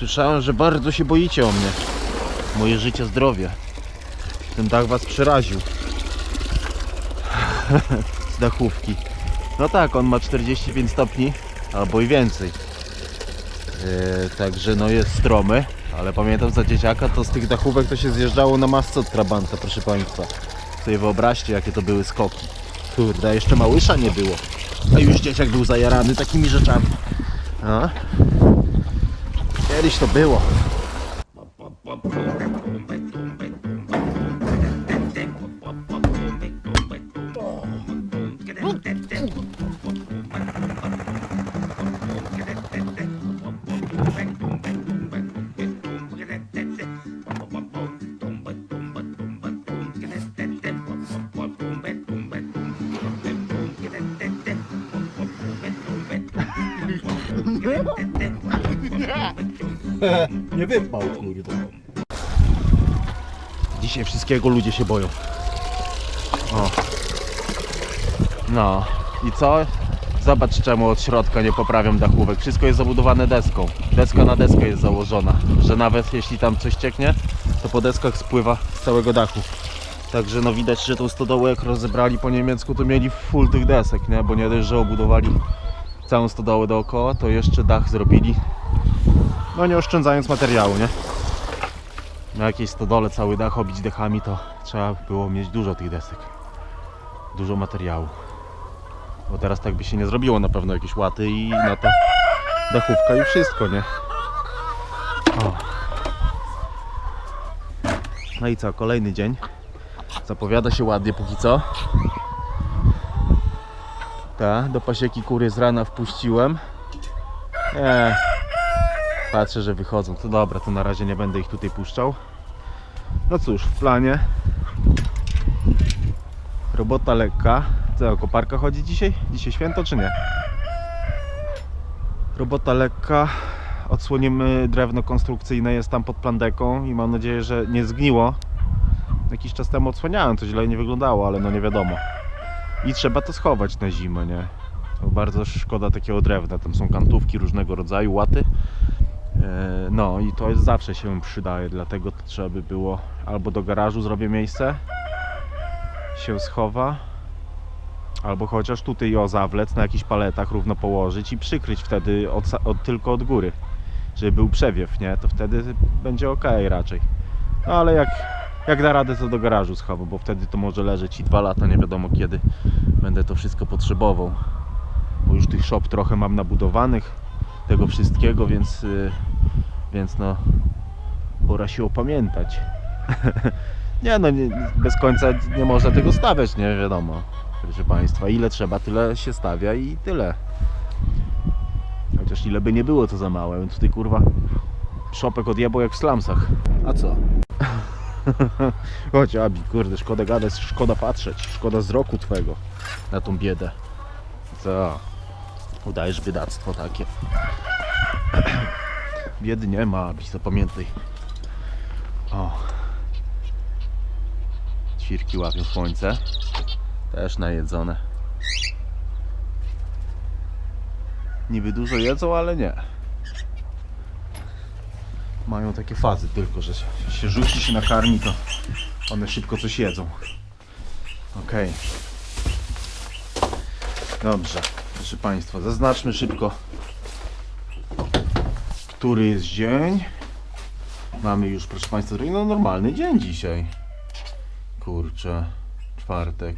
Słyszałem, że bardzo się boicie o mnie. Moje życie, zdrowie. Ten dach was przeraził. Z dachówki. No tak, on ma 45 stopni, albo i więcej. Yy, także no jest stromy, ale pamiętam za dzieciaka to z tych dachówek to się zjeżdżało na masce od Trabanta, proszę Państwa. Sobie wyobraźcie jakie to były skoki. Kurde, jeszcze małysza nie było. A już dzieciak był zajarany takimi rzeczami. A? Kiedyś to było. Nie wypał, kurde. Dzisiaj wszystkiego ludzie się boją. O. No. I co? Zobacz czemu od środka nie poprawiam dachówek. Wszystko jest zabudowane deską. Deska na deskę jest założona. Że nawet jeśli tam coś cieknie, to po deskach spływa z całego dachu. Także no widać, że tą stodołę jak rozebrali po niemiecku, to mieli full tych desek, nie? Bo nie dość, że obudowali całą stodołę dookoła, to jeszcze dach zrobili no nie oszczędzając materiału, nie? Na jakiejś stodole cały dach obić dechami to trzeba było mieć dużo tych desek. Dużo materiału. Bo teraz tak by się nie zrobiło na pewno jakieś łaty i na to dachówka i wszystko, nie? O. No i co, kolejny dzień. Zapowiada się ładnie póki co. Ta, do pasieki kury z rana wpuściłem. Eee, Patrzę, że wychodzą. To dobra, to na razie nie będę ich tutaj puszczał. No cóż, w planie. Robota lekka. Co, koparka chodzi dzisiaj? Dzisiaj święto czy nie? Robota lekka. Odsłonimy drewno konstrukcyjne, jest tam pod plandeką i mam nadzieję, że nie zgniło. Jakiś czas temu odsłaniałem, to źle nie wyglądało, ale no nie wiadomo. I trzeba to schować na zimę, nie? Bardzo szkoda takiego drewna. Tam są kantówki różnego rodzaju, łaty. E, No i to zawsze się przydaje, dlatego trzeba by było albo do garażu zrobię miejsce, się schowa, albo chociaż tutaj o zawlec na jakichś paletach równo położyć i przykryć wtedy od, od, tylko od góry, żeby był przewiew, nie? To wtedy będzie ok raczej. No ale jak, jak da radę to do garażu schowam, bo wtedy to może leżeć i dwa lata, nie wiadomo kiedy będę to wszystko potrzebował. Bo już tych shop trochę mam nabudowanych, tego wszystkiego, więc, y, więc no pora się opamiętać. nie no, nie, bez końca nie można tego stawiać, nie wiadomo. Proszę Państwa, ile trzeba, tyle się stawia i tyle. Chociaż ile by nie było, to za małe. Tutaj kurwa szopek odjebał jak w slumsach. A co? Chodź Abi, kurde, szkoda gadać, szkoda patrzeć, szkoda wzroku twego na tą biedę. Co? Udajesz biedactwo takie. Biedy nie ma, Abi, zapamiętaj. O. Ćwirki łapią słońce. Też najedzone. Niby dużo jedzą, ale nie. Mają takie fazy tylko, że się- rzuci się nakarmi, to one szybko coś jedzą. Okej. Dobrze, proszę Państwa, zaznaczmy szybko, który jest dzień. Mamy już, proszę Państwa, no normalny dzień dzisiaj. Kurczę, czwartek.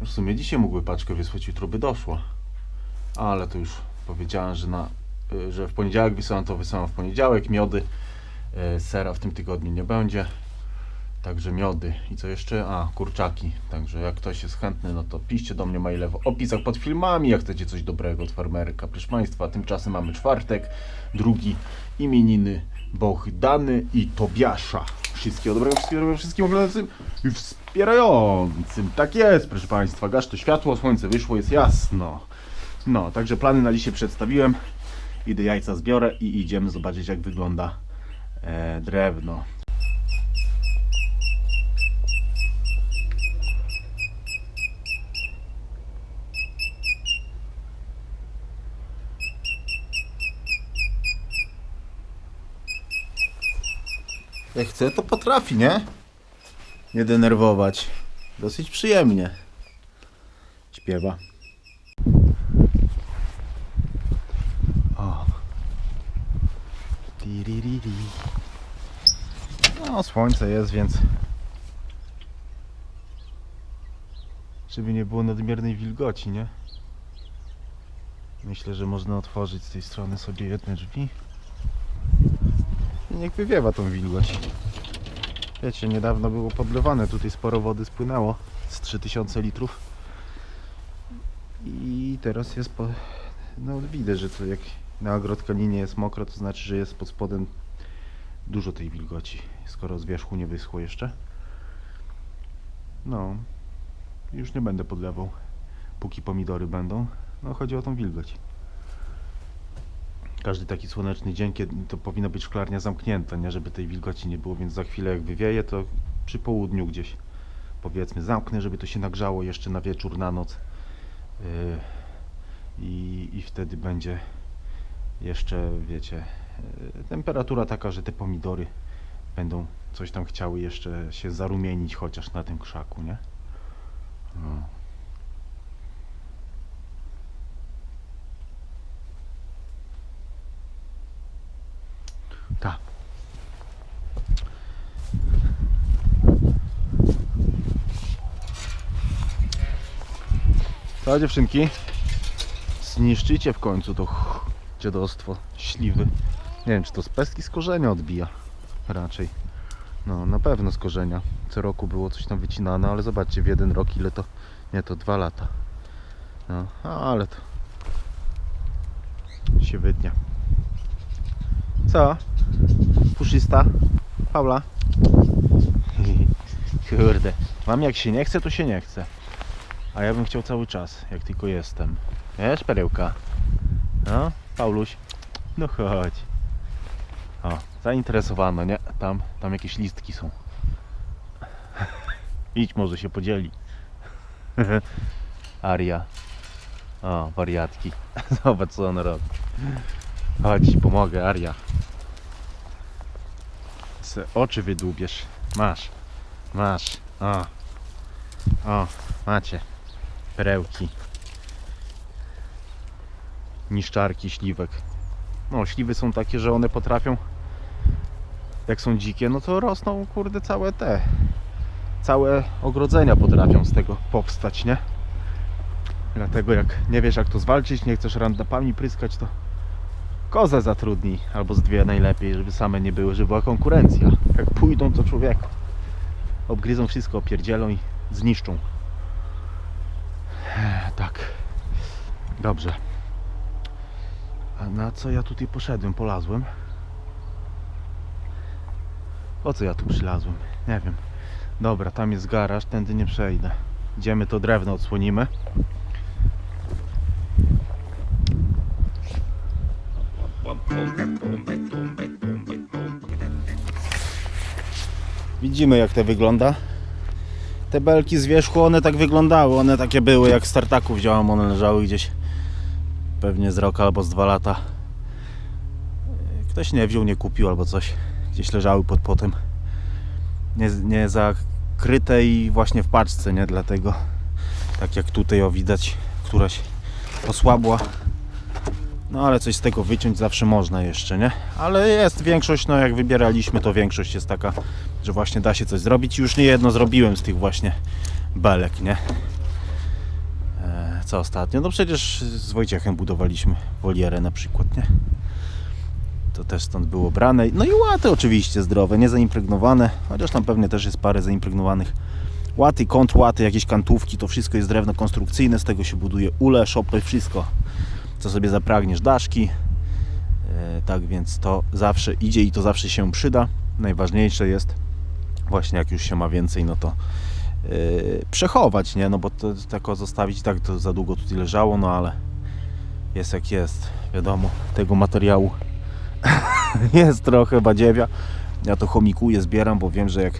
W sumie dzisiaj mógłby paczkę wysłać, jutro by doszła. Ale to już powiedziałem, że, na, y, że w poniedziałek wysyłam, to wysyłam w poniedziałek. Miody, y, sera w tym tygodniu nie będzie. Także miody i co jeszcze? A, kurczaki. Także jak ktoś jest chętny, no to piszcie do mnie maile w opisach pod filmami, jak chcecie coś dobrego od farmerka. Proszę Państwa, tymczasem mamy czwartek, drugi imieniny Bohdany i Tobiasza. Wszystkiego dobrego, wszystkiego dobrego wszystkim oglądającym i wspierającym. Tak jest, proszę Państwa. Gasz to światło, słońce wyszło, jest jasno. No, także plany na dzisiaj przedstawiłem. Idę jajca zbiorę i idziemy zobaczyć jak wygląda e, drewno. Jak chce, to potrafi, nie? Nie denerwować. Dosyć przyjemnie. Śpiewa. O. Tiririri. No, słońce jest, więc żeby nie było nadmiernej wilgoci, nie? Myślę, że można otworzyć z tej strony sobie jedne drzwi. Niech wywiewa tą wilgoć. Wiecie, niedawno było podlewane, tutaj sporo wody spłynęło z 3000 litrów. I teraz jest po... No widać, że to jak na agrotkaниnie jest mokro, to znaczy, że jest pod spodem dużo tej wilgoci, skoro z wierzchu nie wyschło jeszcze. No, już nie będę podlewał, póki pomidory będą. No, chodzi o tą wilgoć. Każdy taki słoneczny dzień, kiedy to powinna być szklarnia zamknięta, nie, żeby tej wilgoci nie było, więc za chwilę jak wywieje, to przy południu gdzieś powiedzmy zamknę, żeby to się nagrzało jeszcze na wieczór, na noc. Yy, i, I wtedy będzie jeszcze, wiecie, yy, temperatura taka, że te pomidory będą coś tam chciały jeszcze się zarumienić chociaż na tym krzaku, nie? No. Tak. Co dziewczynki? Zniszczycie w końcu to dziadostwo, śliwy. Nie wiem, czy to z pestki z korzenia odbija. Raczej. No, na pewno z korzenia. Co roku było coś tam wycinane, ale zobaczcie w jeden rok ile to... Nie, to dwa lata. No, ale to... się wytnie. Co? Puszysta? Paula? Kurde. Mam jak się nie chce, to się nie chce. A ja bym chciał cały czas, jak tylko jestem. Wiesz, perełka? No, Pauluś? No chodź. O, zainteresowano, nie? Tam, tam jakieś listki są. Idź, może się podzieli. Aria. O, wariatki. Zobacz, co on robi. Chodź, pomogę, Aria. Se oczy wydłubiesz. Masz. Masz. O. O, macie. Perełki. Niszczarki śliwek. No, śliwy są takie, że one potrafią jak są dzikie, no to rosną, kurde, całe te całe ogrodzenia potrafią z tego powstać, nie? Dlatego jak nie wiesz jak to zwalczyć, nie chcesz randapami pryskać, to kozę zatrudnij, albo z dwie najlepiej, żeby same nie były, żeby była konkurencja. Jak pójdą, to człowieku. Obgryzą wszystko, opierdzielą i zniszczą. Tak. Dobrze. A na co ja tutaj poszedłem? Polazłem. Po co ja tu przylazłem? Nie wiem. Dobra, tam jest garaż, tędy nie przejdę. Idziemy to drewno odsłonimy. Widzimy jak to wygląda. Te belki z wierzchu, one tak wyglądały. One takie były jak z tartaków wziąłem, one leżały gdzieś pewnie z rok albo z dwa lata. Ktoś nie wziął, nie kupił albo coś. Gdzieś leżały pod potem. Nie, nie zakryte i właśnie w paczce, nie? Dlatego tak jak tutaj o widać, któraś osłabła. No ale coś z tego wyciąć zawsze można jeszcze, nie? Ale jest większość, no jak wybieraliśmy, to większość jest taka, że właśnie da się coś zrobić. Już nie jedno zrobiłem z tych właśnie belek, nie? E, co ostatnio? No przecież z Wojciechem budowaliśmy wolierę na przykład, nie? To też stąd było brane. No i łaty oczywiście zdrowe, nie zaimpregnowane, chociaż tam pewnie też jest parę zaimpregnowanych. Łaty, kontrłaty, jakieś kantówki, to wszystko jest drewno konstrukcyjne, z tego się buduje ule, szopy, wszystko co sobie zapragniesz, daszki. E, tak więc to zawsze idzie i to zawsze się przyda. Najważniejsze jest właśnie jak już się ma więcej, no to e, przechować, nie? No bo to tak o zostawić, tak to za długo tutaj leżało, no ale jest jak jest. Wiadomo, tego materiału jest trochę badziewia. Ja to chomikuję, zbieram, bo wiem, że jak,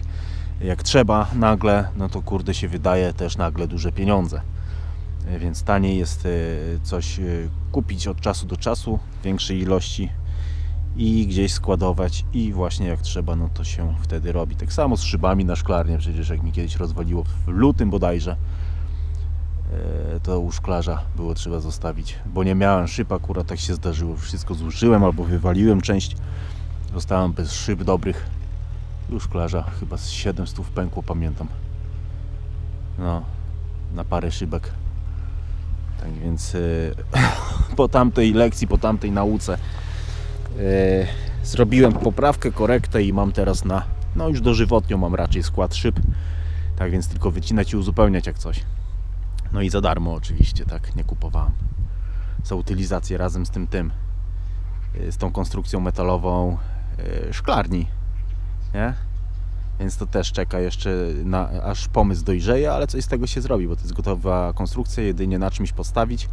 jak trzeba nagle, no to kurde się wydaje też nagle duże pieniądze. Więc taniej jest e, coś e, kupić od czasu do czasu w większej ilości i gdzieś składować i właśnie jak trzeba, no to się wtedy robi. Tak samo z szybami na szklarnię, przecież jak mi kiedyś rozwaliło w lutym bodajże, e, to u szklarza było trzeba zostawić, bo nie miałem szyb, akurat tak się zdarzyło, wszystko zużyłem albo wywaliłem część, zostałem bez szyb dobrych, u szklarza chyba z 700 pękło, pamiętam. No, na parę szybek. Tak więc e, po tamtej lekcji, po tamtej nauce e, zrobiłem poprawkę, korektę i mam teraz na, no już dożywotnio mam raczej skład szyb. Tak więc tylko wycinać i uzupełniać jak coś. No i za darmo oczywiście, tak, nie kupowałem. Za utylizację razem z tym tym, e, z tą konstrukcją metalową szklarni, nie? Więc to też czeka jeszcze na, aż pomysł dojrzeje, ale coś z tego się zrobi, bo to jest gotowa konstrukcja, jedynie na czymś postawić.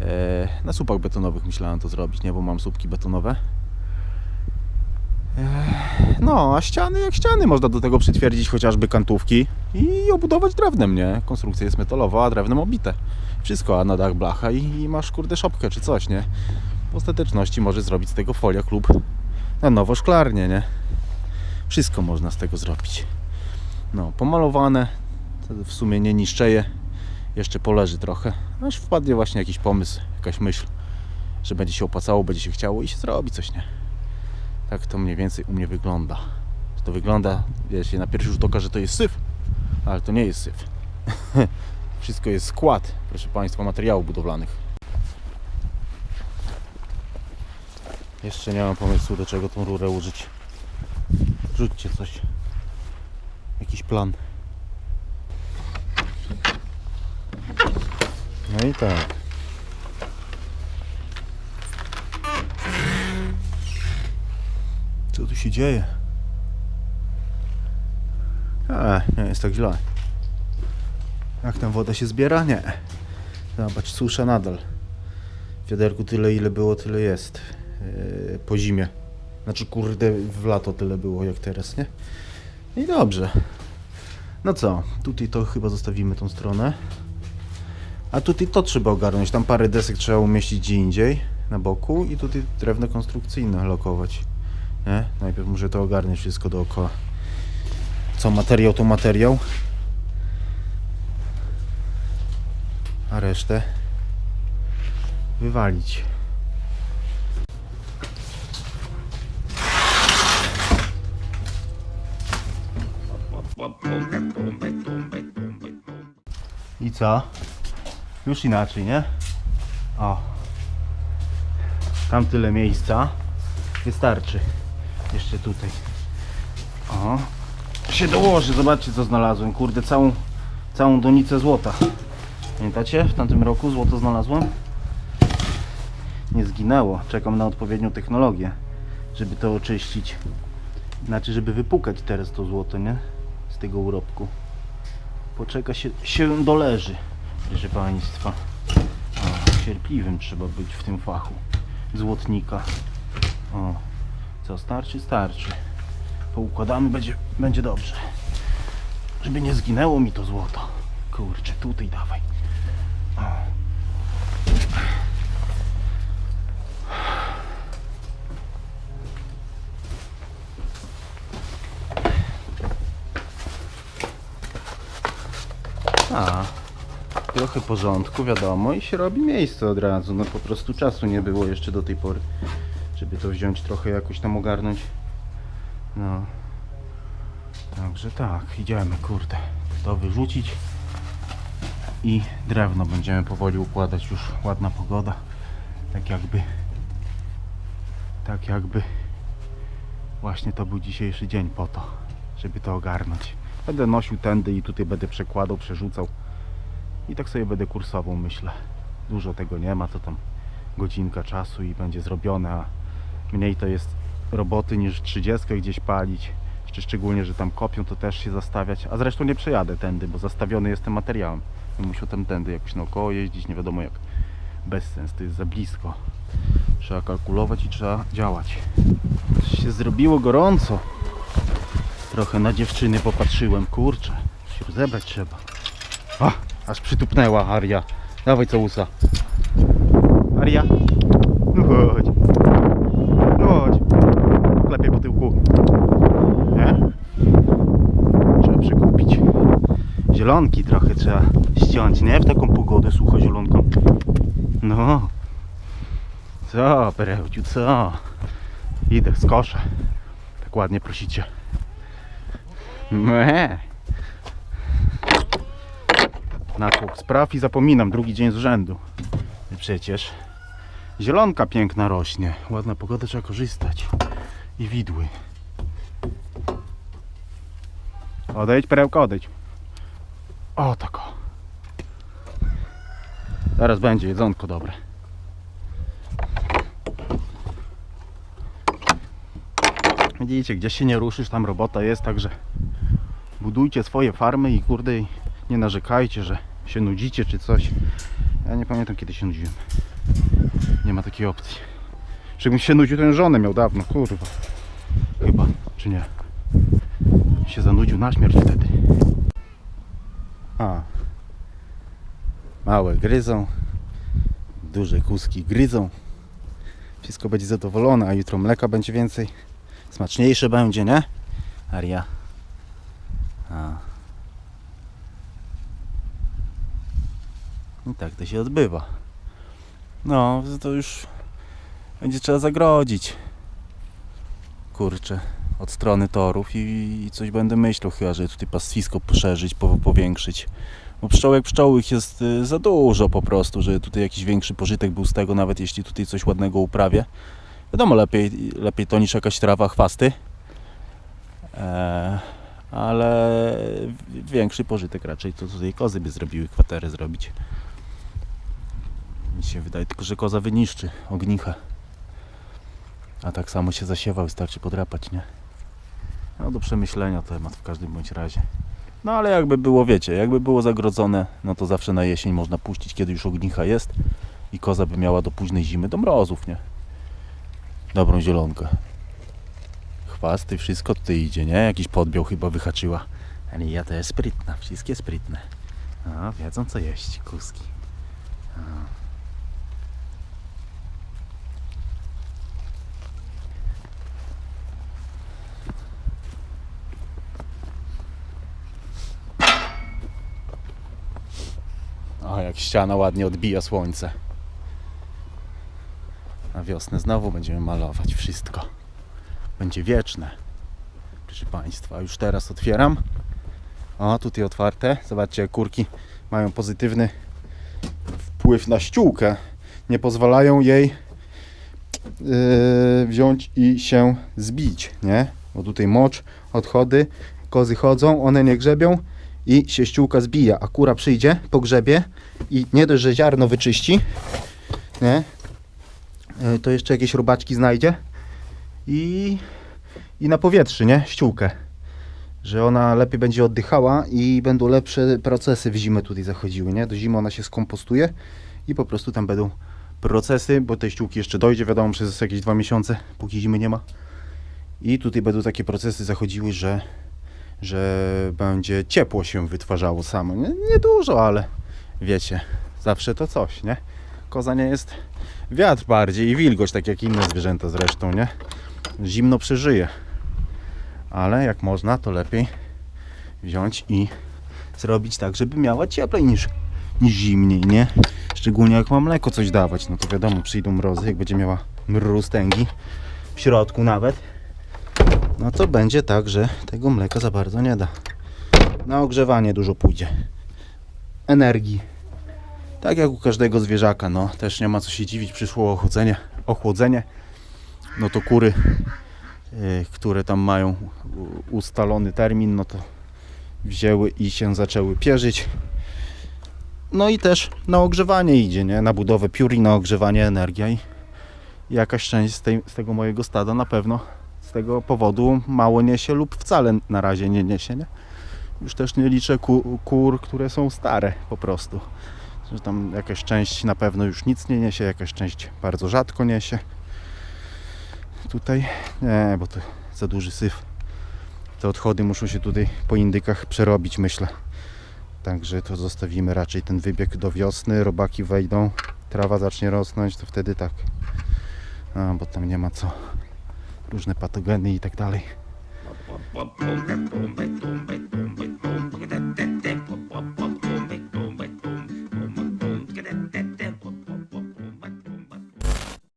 E, na słupach betonowych myślałem to zrobić, nie? Bo mam słupki betonowe. E, no, a ściany jak ściany można do tego przytwierdzić chociażby kantówki i obudować drewnem, nie? Konstrukcja jest metalowa, a drewnem obite. Wszystko, a na dach blacha i, i masz kurde szopkę czy coś, nie? W ostateczności może zrobić z tego folia klub na nowo szklarnię, nie? Wszystko można z tego zrobić. No, pomalowane, w sumie nie niszczeje. Jeszcze poleży trochę. Aż wpadnie właśnie jakiś pomysł, jakaś myśl, że będzie się opłacało, będzie się chciało i się zrobi coś, nie? Tak to mniej więcej u mnie wygląda. To wygląda, wiecie, na pierwszy rzut oka, że to jest syf, ale to nie jest syf. Wszystko jest skład, proszę Państwa, materiałów budowlanych. Jeszcze nie mam pomysłu, do czego tą rurę użyć. Rzućcie coś. Jakiś plan. No i tak. Co tu się dzieje? A, nie jest tak źle. Jak tam woda się zbiera? Nie. Zobacz, susza nadal. W wiaderku tyle ile było, tyle jest. Yy, po zimie. Znaczy, kurde, w lato tyle było jak teraz, nie? I dobrze. No co, tutaj to chyba zostawimy tą stronę. A tutaj to trzeba ogarnąć. Tam parę desek trzeba umieścić gdzie indziej, na boku i tutaj drewno konstrukcyjne lokować. Nie? Najpierw muszę to ogarnąć wszystko dookoła. Co materiał, to materiał. A resztę wywalić. Już inaczej, nie? O. Tam tyle miejsca. Wystarczy. Jeszcze tutaj. O. Się dołoży. Zobaczcie co znalazłem. Kurde, całą, całą donicę złota. Pamiętacie? W tamtym roku złoto znalazłem. Nie zginęło. Czekam na odpowiednią technologię, żeby to oczyścić. Znaczy, żeby wypukać teraz to złoto, nie? Z tego urobku. Poczeka się, się doleży, proszę Państwa. O, cierpliwym trzeba być w tym fachu. Złotnika. O, co starczy, starczy. Poukładamy, będzie, będzie dobrze. Żeby nie zginęło mi to złoto. Kurczę, tutaj dawaj. A, trochę porządku, wiadomo, i się robi miejsce od razu. No po prostu czasu nie było jeszcze do tej pory, żeby to wziąć trochę jakoś tam ogarnąć. No. Także tak, idziemy, kurde. To wyrzucić i drewno będziemy powoli układać. Już ładna pogoda. Tak jakby tak jakby właśnie to był dzisiejszy dzień po to, żeby to ogarnąć. Będę nosił tędy i tutaj będę przekładał, przerzucał. I tak sobie będę kursował, myślę. Dużo tego nie ma, to tam godzinka czasu i będzie zrobione, a mniej to jest roboty niż 30 gdzieś palić. Jeszcze szczególnie, że tam kopią, to też się zastawiać. A zresztą nie przejadę tędy, bo zastawiony jestem materiałem. Bym musiał tam tędy jakoś naokoło jeździć, nie wiadomo jak. Bez sens, to jest za blisko. Trzeba kalkulować i trzeba działać. Się zrobiło gorąco. Trochę na dziewczyny popatrzyłem, kurczę. Się zebrać trzeba. O, aż przytupnęła Aria. Dawaj całusa. Aria, no chodź. No chodź. lepiej po tyłku. Nie? Trzeba przykupić. Zielonki trochę trzeba ściąć, nie? W taką pogodę sucho zielonką. No. Co, perełciu, co? Idę z kosza. Tak ładnie prosicie. Me. Natłok spraw i zapominam, drugi dzień z rzędu. I Przecież zielonka piękna rośnie. Ładna pogoda, trzeba korzystać. I widły. Odejdź, perełko, odejdź. O, tak o. Zaraz będzie jedzonko dobre. Widzicie, gdzie się nie ruszysz, tam robota jest, także budujcie swoje farmy i kurde nie narzekajcie, że się nudzicie czy coś. Ja nie pamiętam kiedy się nudziłem. Nie ma takiej opcji. Żebym się nudził, to już żonę miał dawno, kurwa. Chyba, czy nie? Się zanudził na śmierć wtedy. A. Małe gryzą. Duże kuski gryzą. Wszystko będzie zadowolone, a jutro mleka będzie więcej. Smaczniejsze będzie, nie? Aria. A. I tak to się odbywa. No, to już będzie trzeba zagrodzić. Kurczę, od strony torów i, i coś będę myślał chyba, że tutaj pastwisko poszerzyć, po, powiększyć. Bo pszczołek pszczołych jest y, za dużo po prostu, że tutaj jakiś większy pożytek był z tego, nawet jeśli tutaj coś ładnego uprawię. Wiadomo, lepiej, lepiej to niż jakaś trawa chwasty. Eee, ale większy pożytek raczej to tutaj kozy by zrobiły kwaterę zrobić. Mi się wydaje tylko, że koza wyniszczy ognichę. A tak samo się zasiewa, wystarczy podrapać, nie? No do przemyślenia temat w każdym bądź razie. No ale jakby było, wiecie, jakby było zagrodzone, no to zawsze na jesień można puścić, kiedy już ognicha jest i koza by miała do późnej zimy, do mrozów, nie? Dobrą zielonkę. Chwasty, wszystko tutaj idzie, nie? Jakiś podbiał chyba wyhaczyła. Ale ja to jest sprytna, wszystkie sprytne. A, wiedzą co jeść, kuski. O, jak ściana ładnie odbija słońce. Na wiosnę znowu będziemy malować wszystko. Będzie wieczne. Proszę Państwa, już teraz otwieram. O, tutaj otwarte. Zobaczcie, kurki mają pozytywny wpływ na ściółkę. Nie pozwalają jej yy, wziąć i się zbić, nie? Bo tutaj mocz, odchody, kozy chodzą, one nie grzebią i się ściółka zbija, a kura przyjdzie, pogrzebie i nie dość, że ziarno wyczyści, nie? Yy, to jeszcze jakieś robaczki znajdzie i, i na powietrzu, nie? Ściółkę. Że ona lepiej będzie oddychała i będą lepsze procesy w zimę tutaj zachodziły, nie? Do zimy ona się skompostuje i po prostu tam będą procesy, bo tej ściółki jeszcze dojdzie, wiadomo, przez jakieś dwa miesiące, póki zimy nie ma. I tutaj będą takie procesy zachodziły, że, że będzie ciepło się wytwarzało samo. Nie, nie dużo, ale wiecie, zawsze to coś, nie? Koza nie jest wiatr bardziej i wilgoć, tak jak inne zwierzęta zresztą, nie? Zimno przeżyje. Ale jak można, to lepiej wziąć i zrobić tak, żeby miała cieplej niż, niż zimniej, nie? Szczególnie jak ma mleko coś dawać, no to wiadomo, przyjdą mrozy, jak będzie miała mrustęgi w środku nawet, no to będzie tak, że tego mleka za bardzo nie da. Na ogrzewanie dużo pójdzie. Energii. Tak jak u każdego zwierzaka, no też nie ma co się dziwić, przyszło ochłodzenie, ochłodzenie. No to kury, y, które tam mają ustalony termin, no to wzięły i się zaczęły pierzyć. No i też na ogrzewanie idzie, nie? Na budowę piór i na ogrzewanie energia i jakaś część z, tej, z tego mojego stada na pewno z tego powodu mało niesie lub wcale na razie nie niesie, nie? Już też nie liczę ku, kur, które są stare po prostu. Że tam jakaś część na pewno już nic nie niesie, jakaś część bardzo rzadko niesie. Tutaj nie, bo to za duży syf. Te odchody muszą się tutaj po indykach przerobić, myślę. Także to zostawimy raczej ten wybieg do wiosny, robaki wejdą, trawa zacznie rosnąć, to wtedy tak. Bo tam nie ma co. Różne patogeny i tak dalej.